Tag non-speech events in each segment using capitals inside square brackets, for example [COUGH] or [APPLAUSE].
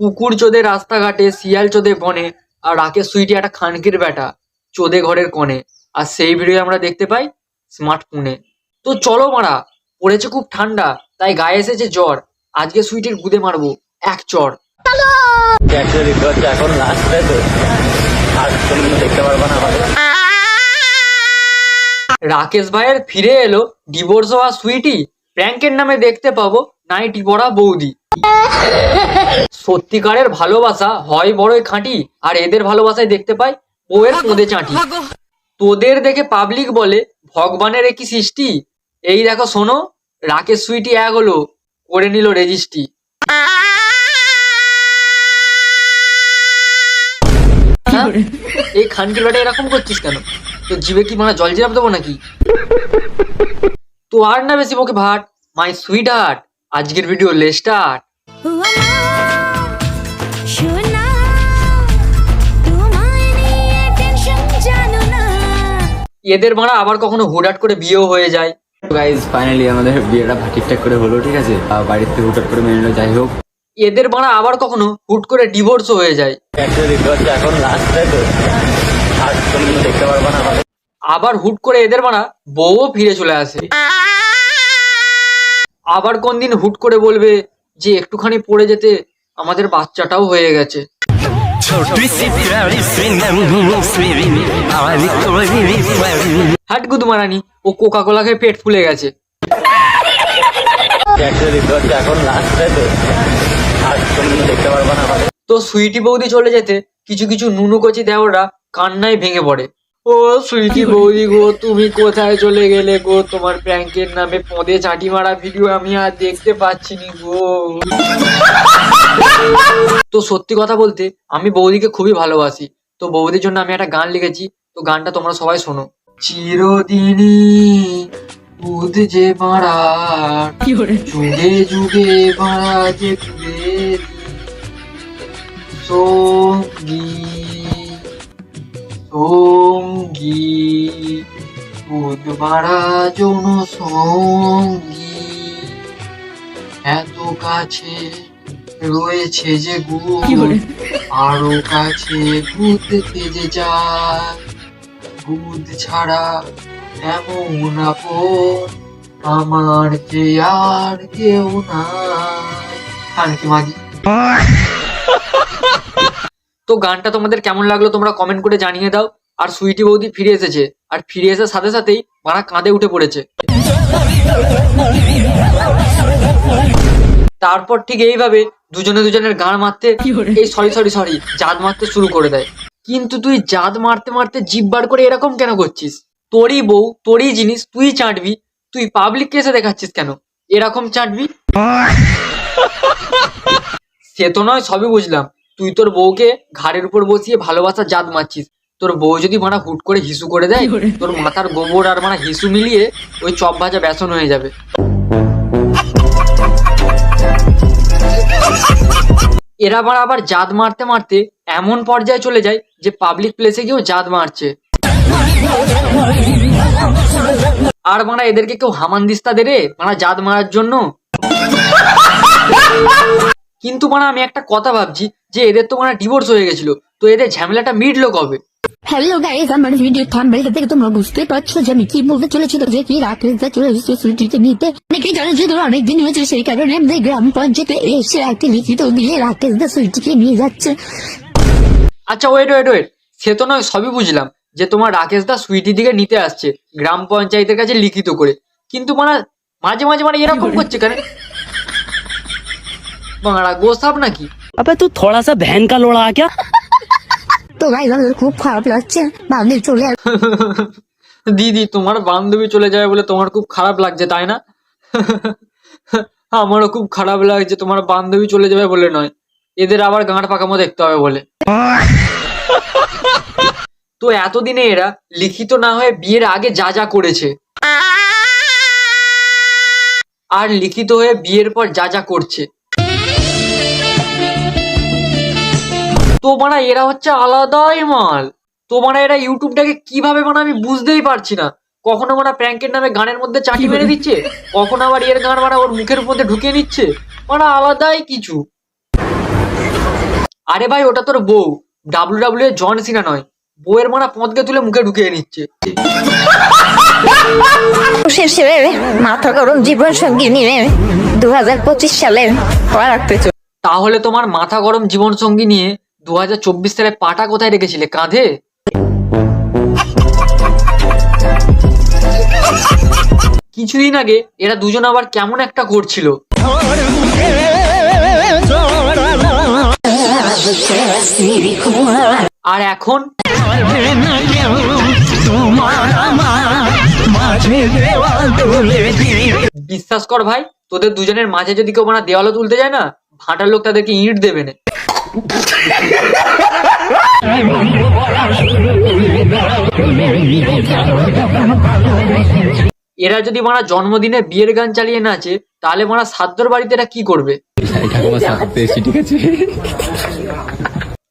কুকুর চোদে রাস্তাঘাটে, শিয়াল চোদে বনে, আর রাকেশ সুইটি একটা খানকির বেটা, চোদে ঘরের কোণে আর সেই ভিডিও আমরা দেখতে পাই স্মার্টফোনে তো চলো মারা, পড়েছে খুব ঠান্ডা, তাই গায়ে এসেছে জ্বর। আজকে সুইটির গুদে মারবো এক চর। রাকেশ ভাইয়ের ফিরে এলো ডিভোর্স হওয়া সুইটি। প্র্যাঙ্কের নামে দেখতে পাবো নাইটি পড়া বৌদি। সত্যিকারের ভালোবাসা হয় বড়ই খাঁটি আর এদের ভালোবাসায় দেখতে পাই বউয়ের তোদে চাঁটি। তোদের দেখে পাবলিক বলে ভগবানের একই সৃষ্টি? এই দেখো শোনো রাকেশ সুইটি এক হলো করে নিল রেজিস্ট্রি হ্যাঁ? এই খানকির বেটা এরকম করছিস কেন? তো জিভে কি মানে জল জিরাপ দেবো নাকি? তো আর না বেশি মুখে ভাট মাই সুইট হার্ট আজকের ভিডিও লে স্টার্ট শোনা তোমায় নিয়ে টেনশন জানো না এদের মারা আবার কখনো হুটহাট করে বিয়েও হয়ে যায়। গাইজ ফাইনালি আমাদের বিয়েটা ঠিকঠাক করে হলো ঠিক আছে? থেকে হুটহাট করে মেনে নিলো যাই হোক। এদের মারা আবার কখনো হুট করে ডিভোর্সও হয়ে যায়। এখন লাস্ট তো। আর দেখতে পারব না আবার হুট করে এদের মারা বউও ফিরে চলে আসে। আবার কোন দিন হুট করে বলবে যে একটুখানি পড়ে যেতে আমাদের বাচ্চাটাও হয়ে গেছে। হাট গুদু মারানি ও কোকা কোলা খেয়ে পেট ফুলে গেছে। তো সুইটি বৌদি চলে যেতে, কিছু কিছু নুনু কচি দেওরা কান্নায় ভেঙে পড়ে। ও সুইটি বৌদি গো তুমি কোথায় চলে গেলে গো? তোমার প্র্যাঙ্কের নামে পদে চাটি মারা ভিডিও আমি আর দেখতে পাচ্ছি নি গো। তো সত্যি কথা বলতে আমি বৌদিকে খুবই ভালোবাসি। তো বৌদির জন্য আমি একটা গান লিখেছি তো গানটা তোমরা সবাই শোনো। চিরদিনই বুধ যে মারা যুগে যুগে মারা যে ফিরে সঙ্গী। সঙ্গী। মারা জন সঙ্গী এত কাছে রয়েছে যে গুণ আরও কাছে ভূত তেজে যায়। ভূত ছাড়া এমন আপন আমার যে আর কেউ নাই। খানকি মাগি? তো গানটা তোমাদের কেমন লাগল তোমরা কমেন্ট করে জানিয়ে দাও। আর সুইটি বৌদি ফিরে এসেছে। আর ফিরে আসার সাথে সাথেই মারা কাঁধে উঠে পড়েছে। তারপর ঠিক এইভাবে দুজনে দুজনের গান মারতে এই সরি সরি সরি জাদ মারতে শুরু করে দেয়। কিন্তু তুই জাদ মারতে মারতে জিভ বার করে এরকম কেন করছিস? তোরই বউ তোরই জিনিস তুই চাটবি তুই পাবলিক কেসে দেখাচ্ছিস কেন? এরকম চাটবি? সে তো নয় সবই বুঝলাম। তুই তোর বউকে ঘাড়ের উপর বসিয়ে ভালোবাসার জাত মারছিস। তোর বউ যদি মানা হুট করে হিসু করে দেয় তোর মাথার গোবর আর মানা হিসু মিলিয়ে ওই চপ ভাজা বেসন হয়ে যাবে। এরা আবার আবার জাত মারতে মারতে এমন পর্যায়ে চলে যায় যে পাবলিক প্লেসে গিয়েও জাত মারছে। আর মানা এদেরকে কেউ হামানদিস্তা দে রে মানা জাত মারার জন্য? কিন্তু মানে আমি একটা কথা ভাবছি যে এদের তো মানে ডিভোর্স হয়ে গেছিল তো এদের ঝামেলাটা মিটলো কবে? হ্যালো গাইস আমার ভিডিও থাম্বনেল থেকে তোমরা বুঝতে পারছ যে আমি কি বলতে চলেছি তো যে কি রাকেশ দা চলে এসেছে সুইটিতে নিতে অনেকেই জানো যে ধরো অনেকদিন হয়েছে সেই কারণে আমাদের গ্রাম পঞ্চায়েতে এসে একটি লিখিত দিয়ে রাকেশ দা সুইটিকে নিয়ে যাচ্ছে আচ্ছা ওয়েট ওয়েট ওয়েট সে তো নয় সবই বুঝলাম যে তোমার রাকেশ দা সুইটি দিকে নিতে আসছে গ্রাম পঞ্চায়েতের কাছে লিখিত করে। কিন্তু মানে মাঝে মাঝে মানে এরকম করছে কেন? বাংলা গোসাব নাকি? আবে তুই থোড়া সা ভ্যান কা লোড়া আ তো গাইস আমাদের খুব খারাপ লাগছে। ভাবলি চলে দিদি, তোমার বান্ধবী চলে যাবে বলে তোমার খুব খারাপ লাগছে, তাই না? আমারও খুব খারাপ লাগছে, তোমার বান্ধবী চলে যাবে বলে নয়। এদের আবার গাঁট পাকামো দেখতে হবে বলে। তো এতদিনে এরা লিখিত না হয়ে বিয়ের আগে যা যা করেছে। আর লিখিত হয়ে বিয়ের পর যা যা করছে। তো মানে এরা হচ্ছে আলাদাই মাল। তো মানে এরা ইউটিউবটাকে কীভাবে মানে আমি বুঝতেই পারছি না। কখনো মানে প্র্যাঙ্কের নামে গানের মধ্যে চাটি মেরে দিচ্ছে কখনো আবার এর গান মানে ওর মুখের মধ্যে ঢুকিয়ে নিচ্ছে মানে আলাদাই কিছু। আরে ভাই ওটা তোর বউ। ডাব্লিউ ডাব্লিউ এ জন সিনা নয়। বউয়ের মারা পদকে তুলে মুখে ঢুকিয়ে নিচ্ছে। মাথা গরম জীবন সঙ্গী নিয়ে দু হাজার পঁচিশ সালে পা রাখতে চলে। তাহলে তোমার মাথা গরম জীবন সঙ্গী নিয়ে দু সালে পাটা কোথায় রেখেছিলে? কাঁধে? কিছুদিন আগে এরা দুজন আবার কেমন একটা করছিল। আর এখন? বিশ্বাস কর ভাই, তোদের দুজনের মাঝে যদি কেউ মানে দেওয়ালও তুলতে যায় না, ভাটার লোক তাদেরকে ইট দেবে না। এরা যদি মারা জন্মদিনে বিয়ের গান চালিয়ে নাচে তাহলে মারা সাদ্যর বাড়িতে এরা কি করবে?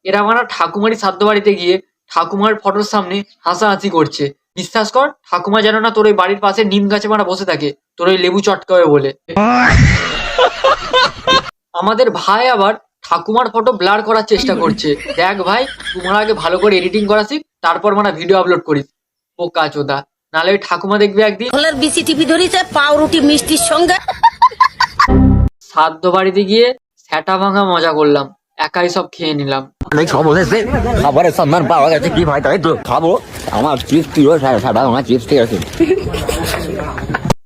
এরা মারা ঠাকুমারি সাধ্য বাড়িতে গিয়ে ঠাকুমার ফটোর সামনে হাসাহাসি করছে। বিশ্বাস কর, ঠাকুমা যেন না তোর ওই বাড়ির পাশে নিম গাছে মারা বসে থাকে, তোর ওই লেবু চটকাবে বলে। আমাদের ভাই আবার ঠাকুমার ফটো ব্লার করার চেষ্টা [LAUGHS] করছে। দেখ ভাই তোমার আগে ভালো করে এডিটিং করা শিখ তারপর মানে ভিডিও আপলোড করিস। পোকা চোদা। নাহলে ওই ঠাকুমা দেখবি একদিন। কলার বিসি টিভি ধরেছে পাউরুটি মিষ্টির সঙ্গে। সাধ্য বাড়িতে গিয়ে স্যাটা ভাঙা মজা করলাম। একাই সব খেয়ে নিলাম। অনেক খবর এসে খাবারের সন্ধান পাওয়া গেছে। কি ভাই তাই তো? খাব। আমার চিপস প্রিয় সাদা আমার চিপস ঠিক আছে।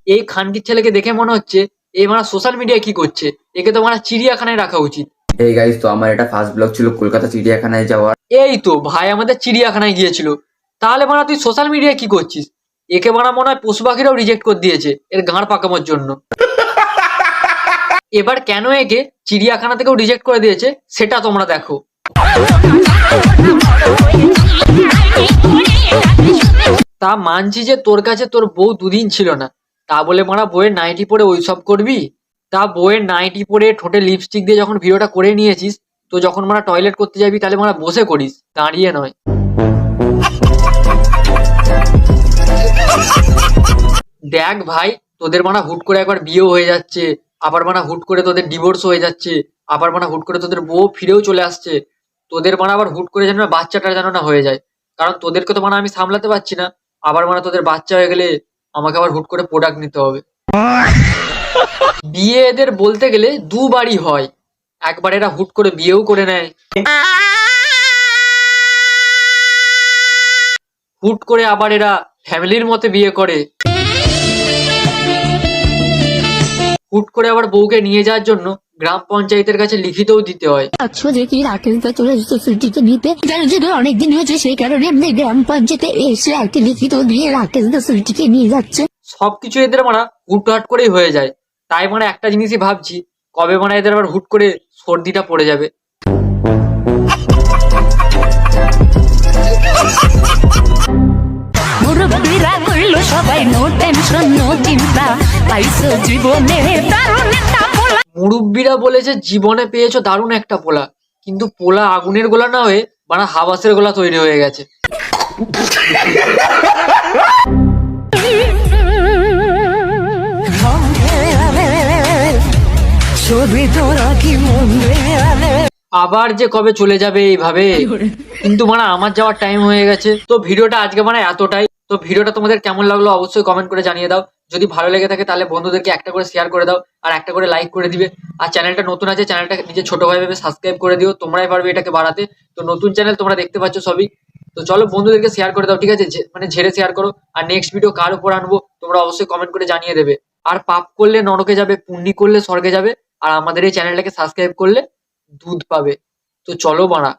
এই খানকির ছেলেকে দেখে মনে হচ্ছে এই মারা সোশ্যাল মিডিয়ায় কি করছে? একে তো মারা চিড়িয়াখানায় রাখা উচিত। এই গাইজ তো আমার এটা ফার্স্ট ব্লগ ছিল কলকাতা চিড়িয়াখানায় যাওয়ার। এই তো, ভাই আমাদের চিড়িয়াখানায় গিয়েছিল। তাহলে মারা তুই সোশ্যাল মিডিয়ায় কি করছিস? একে মারা মনে হয় পশু পাখিরাও রিজেক্ট করে দিয়েছে, এর গাঁড় পাকানোর জন্য। এবার কেন একে চিড়িয়াখানা থেকেও রিজেক্ট করে দিয়েছে, সেটা তোমরা দেখো। তা মানছি যে তোর কাছে তোর বউ দুদিন ছিল না। তা বলে মারা বইয়ের নাইটি পরে ওইসব করবি? তা বইয়ের নাইটি পরে ঠোঁটে লিপস্টিক দিয়ে যখন ভিডিওটা করে নিয়েছিস, তো যখন মারা টয়লেট করতে যাবি, তাহলে মারা বসে করিস, দাঁড়িয়ে নয়। দেখ ভাই, তোদের মানা হুট করে একবার বিয়েও হয়ে যাচ্ছে, আবার মানা হুট করে তোদের ডিভোর্স হয়ে যাচ্ছে, আবার মানা হুট করে তোদের বউ ফিরেও চলে আসছে, তোদের মানা আবার হুট করে যেন বাচ্চাটা যেন না হয়ে যায়। কারণ তোদেরকে তো মানে আমি সামলাতে পারছি না, আবার মানে তোদের বাচ্চা হয়ে গেলে আমাকে আবার হুট করে প্রোডাক্ট নিতে হবে। বিয়ে এদের বলতে গেলে দুবারই হয়। একবার এরা হুট করে বিয়েও করে নেয়। হুট করে আবার এরা ফ্যামিলির মতে বিয়ে করে। হুট করে আবার বউকে নিয়ে যাওয়ার জন্য গ্রাম পঞ্চায়েতের কাছে লিখিতও দিতে হয়। যে কি রাকেশ দা চলে এসেছে ছুটিতে নিতে। জানো যে অনেকদিন হয়েছে সেই কারণে আমাদের গ্রাম পঞ্চায়েতে এসে একটা লিখিত দিয়ে রাকেশ দা ছুটিকে নিয়ে যাচ্ছে। সবকিছু এদের মারা হুটহাট করেই হয়ে যায়। তাই মানে একটা জিনিসই ভাবছি কবে মানে এদের আবার হুট করে সর্দিটা পড়ে যাবে। মুরব্বীরা করল সবাই নো টেনশন নো চিন্তা পাইছো জীবনে দারুণ একটা পোলা। মুরব্বীরা বলেছে জীবনে পেয়েছ দারুণ একটা পোলা। কিন্তু পোলা আগুনের গোলা না হয়ে মানে হাবাসের গোলা তৈরি হয়ে গেছে। ছবি তোরা কি মনে আবার যে কবে চলে যাবে এইভাবে? কিন্তু মানে আমার যাওয়ার টাইম হয়ে গেছে। তো ভিডিওটা আজকে মানে এতটাই। তো ভিডিওটা তোমাদের কেমন লাগল অবশ্যই কমেন্ট করে জানিয়ে দাও। যদি ভালো লেগে থাকে তাহলে বন্ধুদেরকে একটা করে শেয়ার করে দাও আর একটা করে লাইক করে দিবে। আর চ্যানেলটা নতুন আছে চ্যানেলটা নিজে ছোট ভাই ভেবে সাবস্ক্রাইব করে দিও। তোমরাই পারবে এটাকে বাড়াতে। তো নতুন চ্যানেল তোমরা দেখতে পাচ্ছ সবই। তো চলো বন্ধুদেরকে শেয়ার করে দাও ঠিক আছে? মানে ঝেড়ে শেয়ার করো। আর নেক্সট ভিডিও কার উপর আনব তোমরা অবশ্যই কমেন্ট করে জানিয়ে দেবে। আর পাপ করলে নরকে যাবে পুণ্যি করলে স্বর্গে যাবে। আর আমাদের এই চ্যানেলটাকে সাবস্ক্রাইব করলে দুধ পাবে। তো চলো বাড়া।